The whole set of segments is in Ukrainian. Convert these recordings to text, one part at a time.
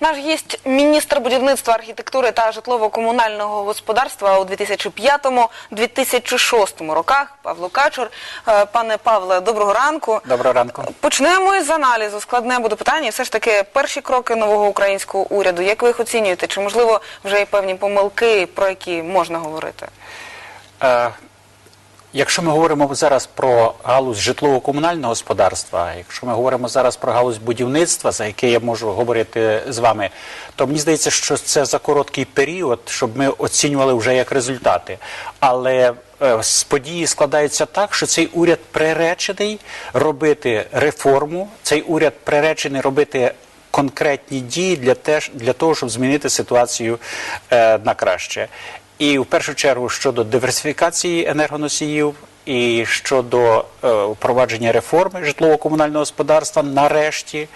Наш гість міністр будівництва, архітектури та житлово-комунального господарства у 2005-2006 роках Павло Качур. Е, Пане Павле, доброго ранку. Доброго ранку. Почнемо із аналізу. Складне буде питання. Все ж таки, перші кроки нового українського уряду. Як ви їх оцінюєте? Чи можливо вже є певні помилки, про які можна говорити? Е, якщо ми говоримо зараз про галузь житлово-комунального господарства, якщо ми говоримо зараз про галузь будівництва, за яке я можу говорити з вами, то мені здається, що це за короткий період, щоб ми оцінювали вже як результати. Але е, з події складаються так, що цей уряд приречений робити реформу, цей уряд приречений робити конкретні дії для, теж, для того, щоб змінити ситуацію е, на краще. І в першу чергу щодо диверсифікації енергоносіїв, і щодо е, впровадження реформи житлово-комунального господарства нарешті,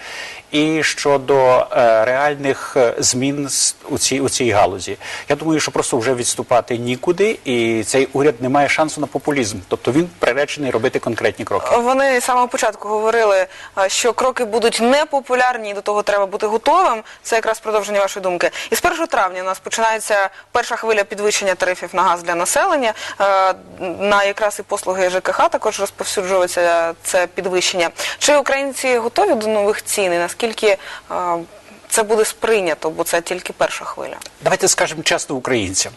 і щодо е, реальних е, змін у цій, у цій галузі. Я думаю, що просто вже відступати нікуди, і цей уряд не має шансу на популізм. Тобто він приречений робити конкретні кроки. Вони з самого початку говорили, що кроки будуть непопулярні, і до того треба бути готовим. Це якраз продовження вашої думки. І з 1 травня у нас починається перша хвиля підвищення тарифів на газ для населення. На якраз і послуги ЖКХ також розповсюджується це підвищення. Чи українці готові до нових цін? І наскільки е, це буде сприйнято, бо це тільки перша хвиля? Давайте скажемо чесно українцям,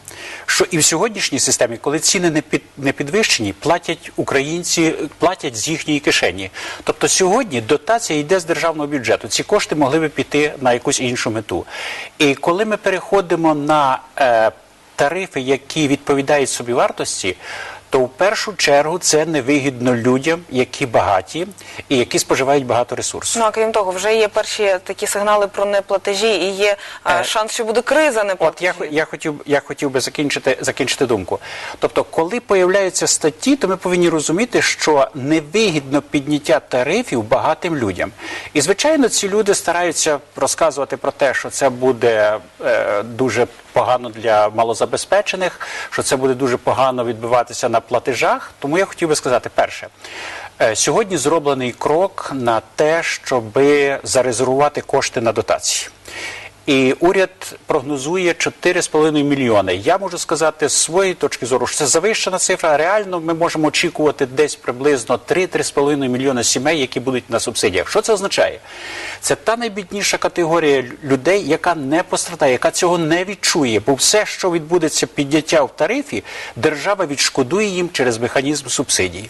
що і в сьогоднішній системі, коли ціни не під не підвищені, платять українці, платять з їхньої кишені. Тобто сьогодні дотація йде з державного бюджету. Ці кошти могли би піти на якусь іншу мету. І коли ми переходимо на е, тарифи, які відповідають собі вартості. То в першу чергу це невигідно людям, які багаті і які споживають багато ресурсу. Ну а крім того, вже є перші такі сигнали про неплатежі, і є е, шанс, що буде криза От я, я хотів я хотів би закінчити закінчити думку. Тобто, коли появляються статті, то ми повинні розуміти, що невигідно підняття тарифів багатим людям. І звичайно, ці люди стараються розказувати про те, що це буде е, дуже погано для малозабезпечених, що це буде дуже погано відбиватися на платежах. Тому я хотів би сказати, перше. е, Сьогодні зроблений крок на те, щоб зарезервувати кошти на дотації. І уряд прогнозує 4,5 мільйони. Я можу сказати з своєї точки зору, що це завищена цифра. Реально ми можемо очікувати десь приблизно 3-3,5 мільйони сімей, які будуть на субсидіях. Що це означає? Це та найбідніша категорія людей, яка не пострадає, яка цього не відчує. Бо все, що відбудеться підняття в тарифі, держава відшкодує їм через механізм субсидій.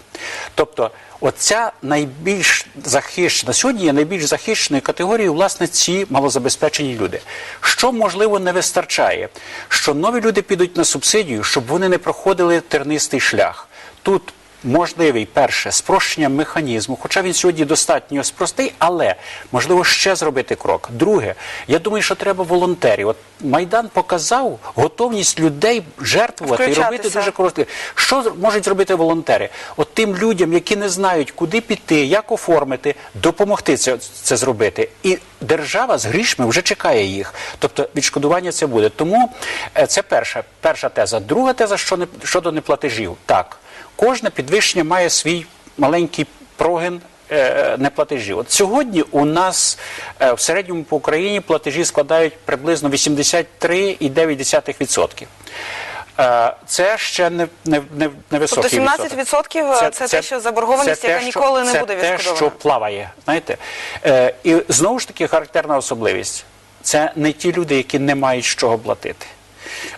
Тобто, Оця найбільш захищена сьогодні є найбільш захищеною категорією, власне, ці малозабезпечені люди. Що можливо не вистачає? Що нові люди підуть на субсидію, щоб вони не проходили тернистий шлях. Тут можливий перше спрощення механізму, хоча він сьогодні достатньо спростий, але можливо ще зробити крок. Друге, я думаю, що треба волонтерів. От майдан показав готовність людей жертвувати і робити дуже коротко. Що можуть зробити волонтери? От тим людям, які не знають, куди піти, як оформити, допомогти це, це зробити. І держава з грішми вже чекає їх. Тобто відшкодування це буде. Тому е, це перша, перша теза. Друга теза що не, щодо неплатежів. Так, кожне підвищення має свій маленький прогин е, неплатежів. От сьогодні у нас е, в середньому по Україні платежі складають приблизно 83,9%. Е, Це ще не, не, не, не високий Тобто відсоток. 17% це, те, що заборгованість, це яка те, ніколи не це буде те, відшкодована. що плаває. Знаєте? Е, і знову ж таки характерна особливість. Це не ті люди, які не мають з чого платити.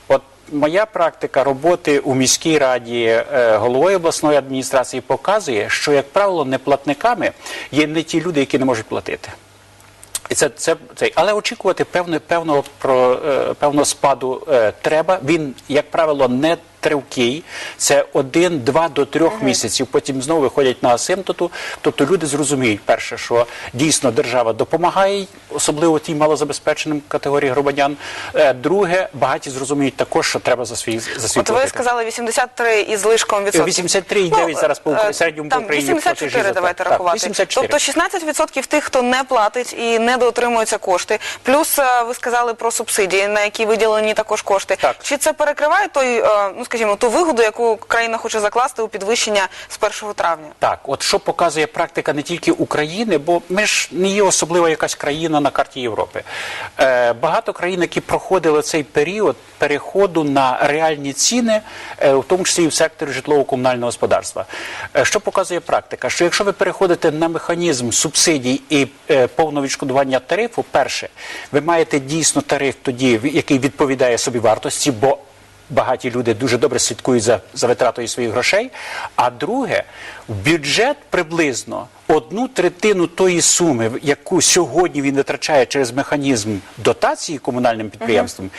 От моя практика роботи у міській раді е, головою обласної адміністрації показує, що, як правило, неплатниками є не ті люди, які не можуть платити. І це, це, це, але очікувати певне, певного, про, е, певного спаду е, треба. Він, як правило, не тривкий. Це один, два до трьох місяців. Потім знову виходять на асимптоту. Тобто люди зрозуміють, перше, що дійсно держава допомагає, особливо тій малозабезпеченим категорії громадян. Е, друге, багаті зрозуміють також, що треба за свій за свій От ви сказали 83 із лишком відсотків. 83,9 зараз по е, середньому по Україні 84 давайте так. рахувати. 84. Тобто 16% тих, хто не платить і не доотримуються кошти. Плюс е, ви сказали про субсидії, на які виділені також кошти. Так. Чи це перекриває той, е, ну скажімо, ту вигоду, яку країна хоче закласти у підвищення з 1 травня? Так, от що показує практика не тільки України, бо ми ж не є особлива якась країна на карті Європи. Е, багато країн, які проходили цей період переходу на реальні ціни, е, в тому числі і в секторі житлово-комунального господарства. Е, що показує практика? Що якщо ви переходите на механізм субсидій і е, повного відшкодування тарифу, перше, ви маєте дійсно тариф тоді, який відповідає собі вартості, бо багаті люди дуже добре слідкують за, за витратою своїх грошей. А друге, бюджет приблизно одну третину тої суми, яку сьогодні він витрачає через механізм дотації комунальним підприємствам,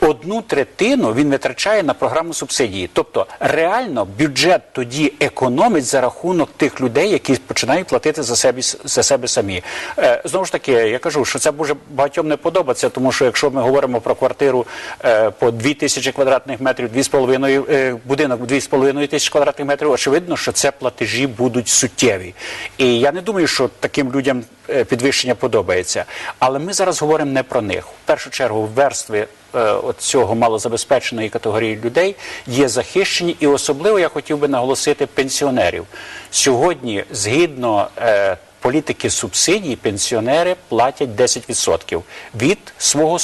одну третину він витрачає на програму субсидії. Тобто реально бюджет тоді економить за рахунок тих людей, які починають платити за себе, за себе самі. Е, знову ж таки, я кажу, що це може багатьом не подобатися, тому що якщо ми говоримо про квартиру е, по 2 тисячі квадратних метрів, 2,5, е, будинок 2,5 тисячі квадратних метрів, очевидно, що це платежі будуть суттєві. І я не думаю, що таким людям е, підвищення подобається. Але ми зараз говоримо не про них. В першу чергу верстви е, от цього малозабезпеченої категорії людей є захищені, і особливо я хотів би наголосити пенсіонерів. Сьогодні, згідно е, політики субсидій, пенсіонери платять 10% від свого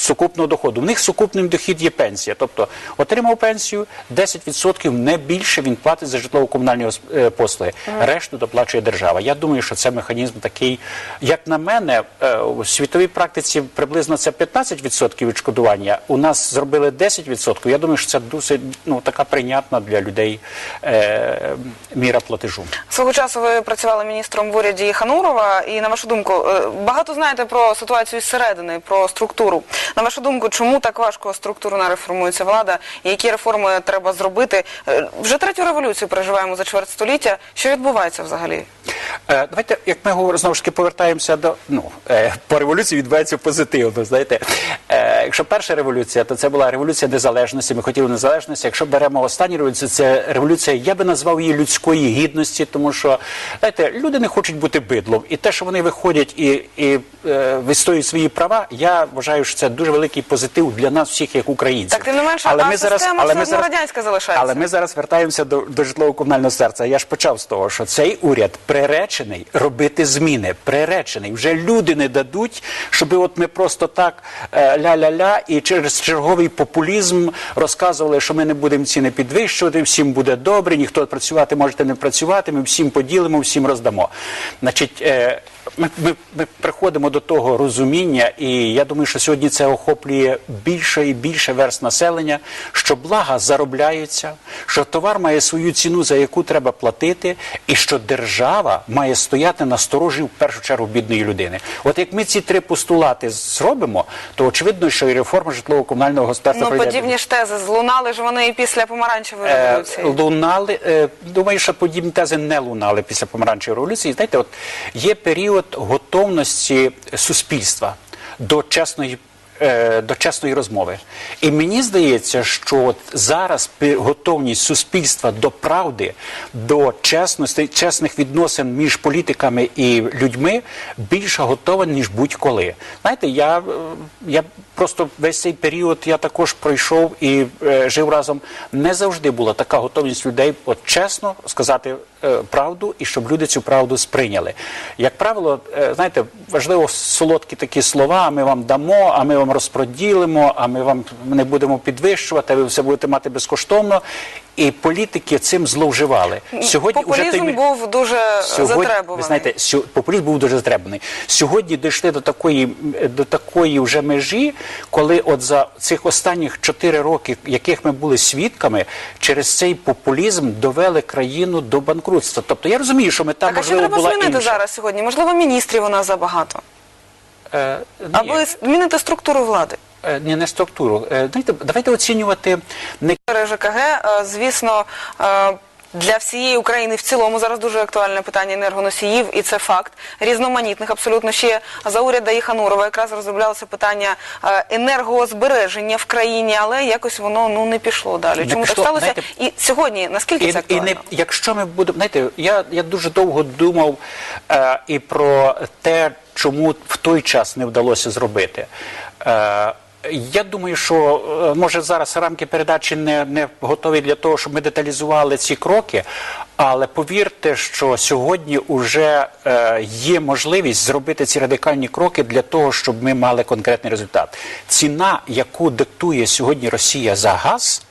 сукупного доходу. В них сукупним дохід є пенсія. Тобто отримав пенсію, 10% не більше він платить за житлово-комунальні е, послуги. Решту доплачує держава. Я думаю, що це механізм такий, як на мене, е, у світовій практиці приблизно це 15% відшкодування. У нас зробили 10%. Я думаю, що це досить ну, така прийнятна для людей е, міра платежу. Свого часу ви працювали міністром в уряді Ханурова, і на вашу думку, е, багато знаєте про ситуацію зсередини, про структуру. На вашу думку, чому так важко структурно реформується влада, які реформи треба зробити? Е, Вже третю революцію переживаємо за чверть століття. Що відбувається взагалі? Е, Давайте, як ми говоримо, знову ж таки повертаємося до ну по революції відбувається позитивно. Знаєте, якщо перша революція, то це була революція незалежності. Ми хотіли незалежності. Якщо беремо останню революцію, це революція, я би назвав її людської гідності, тому що знаєте, люди не хочуть бути бидлом, і те, що вони виходять і, і е, вистоюють свої права, я вважаю, що це дуже великий позитив для нас всіх, як українців. Так, тим не менше, а система все одно радянська залишається. Але ми зараз вертаємося до, до житлово-комунального серця. Я ж почав з того, що цей уряд приречений робити зміни. Приречений. Вже люди не дадуть, щоб от ми просто так е, ля-ля-ля і через черговий популізм розказували, що ми не будемо ціни підвищувати, всім буде добре, ніхто працювати можете не працювати, ми всім поділимо, всім роздамо. Значить, е, ми, ми, ми приходимо до того розуміння, і я думаю, що сьогодні це охоплює більше і більше верст населення, що блага заробляються, що товар має свою ціну, за яку треба платити, і що держава має стояти на сторожі в першу чергу бідної людини. От як ми ці три постулати зробимо, то очевидно, що і реформа житлово-комунального господарства Ну, подібні ж тези злунали ж вони і після помаранчевої Е, революції. лунали. е, Думаю, що подібні тези не лунали після помаранчевої революції. Знаєте, от є період готовності суспільства до чесної. е, До чесної розмови, і мені здається, що зараз готовність суспільства до правди, до чесності, чесних відносин між політиками і людьми більше готова ніж будь-коли. Знаєте, я, е, я просто весь цей період я також пройшов і е, жив разом. Не завжди була така готовність людей, от чесно сказати правду, і щоб люди цю правду сприйняли. Як правило, е, знаєте, важливо солодкі такі слова. а Ми вам дамо, а ми вам розпроділимо, а ми вам не будемо підвищувати. а Ви все будете мати безкоштовно. І політики цим зловживали. Сьогодні Популізм той- був дуже Сьогодні, затребуваний. ви знаєте, сьо- популізм був дуже затребаний. Сьогодні дійшли до такої, до такої вже межі, коли от за цих останніх чотири роки, яких ми були свідками, через цей популізм довели країну до банкрутства. Тобто я розумію, що мета Так, а що можливо треба була змінити зараз сьогодні? Можливо, міністрів у нас забагато. Е. Аби змінити структуру влади. Е, ні, не структуру. Е, знаєте, давайте оцінювати не ЖКГ, е, звісно, для всієї України в цілому зараз дуже актуальне питання енергоносіїв, і це факт різноманітних. Абсолютно ще за уряду Іханурова якраз розроблялося питання енергозбереження в країні, але якось воно ну не пішло далі. Чому пішло, так сталося? знаєте, І сьогодні наскільки І, це і не, якщо ми будемо, знаєте, я, я дуже довго думав е, і про те, чому в той час не вдалося зробити. Е, Я думаю, що е, може зараз рамки передачі не, не готові для того, щоб ми деталізували ці кроки. Але повірте, що сьогодні вже е, є можливість зробити ці радикальні кроки для того, щоб ми мали конкретний результат. Ціна, яку диктує сьогодні Росія за газ,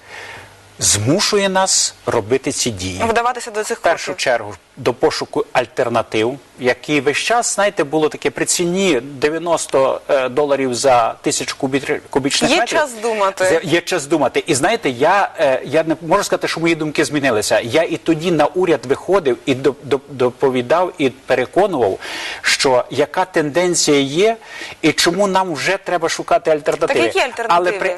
змушує нас робити ці дії. Вдаватися до цих В першу кроків. чергу до пошуку альтернатив, які весь час, знаєте, було таке при ціні 90 е, доларів за тисячу кубічних Є метрів. час думати. Є час думати. І знаєте, я, е, я не можу сказати, що мої думки змінилися. Я і тоді на уряд виходив і до- до- доповідав і переконував, що яка тенденція є, і чому нам вже треба шукати альтернативи. які альтернативи? Але при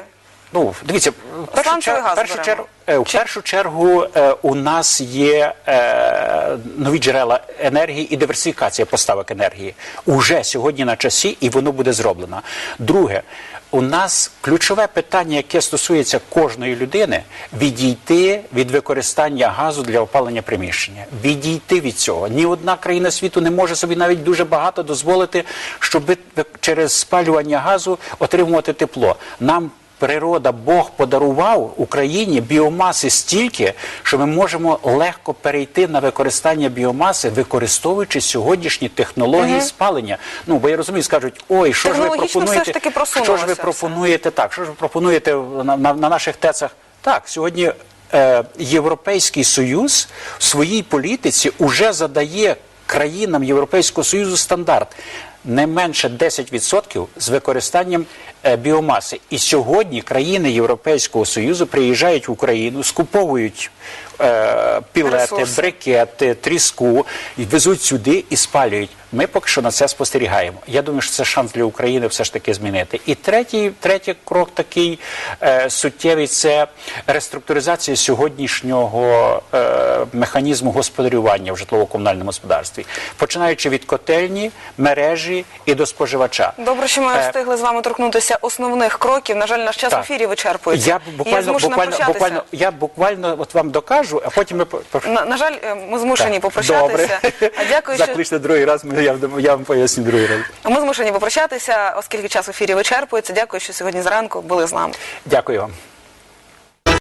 Ну, дивіться, першу, чер... першу чергу, е, в Чи- першу чергу е, у нас є е, нові джерела енергії і диверсифікація поставок енергії. Уже сьогодні на часі, і воно буде зроблено. Друге, у нас ключове питання, яке стосується кожної людини, відійти від використання газу для опалення приміщення. Відійти від цього. Ні одна країна світу не може собі навіть дуже багато дозволити, щоб через спалювання газу отримувати тепло. Нам Природа, Бог подарував Україні біомаси стільки, що ми можемо легко перейти на використання біомаси, використовуючи сьогоднішні технології спалення. Ну бо я розумію, скажуть, ой, що ж ви пропонуєте? все ж таки що ж ви пропонуєте так? Що ж ви пропонуєте на, на, на наших тецах? Так, сьогодні е, Європейський Союз в своїй політиці уже задає країнам Європейського Союзу стандарт не менше 10% з використанням біомаси. І сьогодні країни Європейського Союзу приїжджають в Україну, скуповують е, пілети, Ресурси. брикети, тріску, і везуть сюди і спалюють. Ми поки що на це спостерігаємо. Я думаю, що це шанс для України все ж таки змінити. І третій, третій крок такий е, суттєвий це реструктуризація сьогоднішнього е, механізму господарювання в житлово-комунальному господарстві, починаючи від котельні, мережі і до споживача. Добре, що ми Е, встигли з вами торкнутися основних кроків. На жаль, наш час в ефірі вичерпується. Я буквально я буквально, буквально, я буквально от вам докажу, а потім ми На, на жаль, е, ми змушені Так, попрощатися. Добре. А дякую, що другий раз, ми- я, я вам поясню другий раз. ми змушені попрощатися, оскільки час в ефірі вичерпується. Дякую, що сьогодні зранку були з нами. Дякую вам.